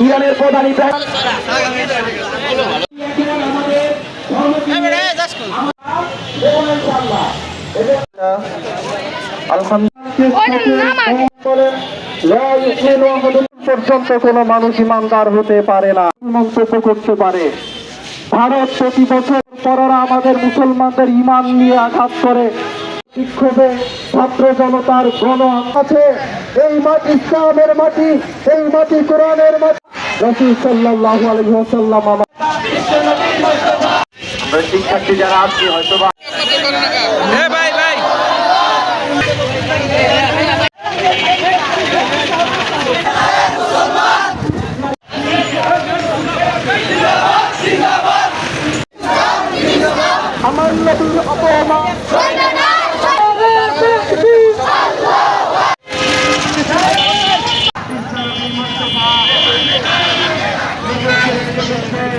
ইরানের প্রধান পর্যন্ত কোন মানুষ ইমানদার হতে পারে না মন্তব্য করতে পারে ভারত প্রতি বছর পররা আমাদের মুসলমানদের ইমান নিয়ে আঘাত করে। বিক্ষোভে ছাত্র জনতার গণ আছে এই মাটি ইসলামের মাটি এই মাটি কোরআনের মাটি। রসুল সাল্লাহ আলহি ওসাল্লাম আমার শিক্ষার্থী যারা আছে হয়তো ভাই ভাই। আমার Thank you.